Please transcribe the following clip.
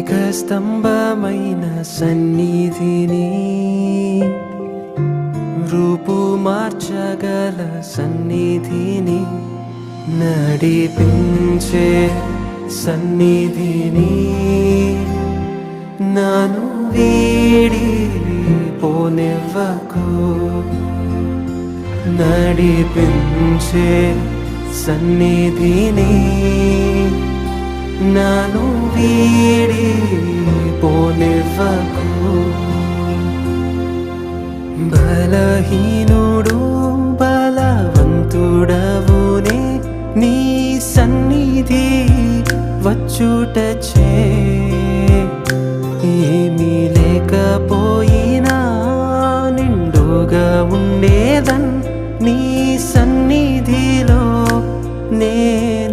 మేఘస్తంభమైన సన్నిధిని రూపు మార్చగల సన్నిధిని నడిపించే సన్నిధిని నాను వీడి పోనివ్వకు. నడిపించే సన్నిధిని నన్ను వీడి పోనివ్వకు. బలహీనుడు బలవంతుడవునే నీ సన్నిధి వచ్చుటచే ఏమీ లేకపోయినా నిండుగా ఉండేదన్ నీ సన్నిధిలో నేను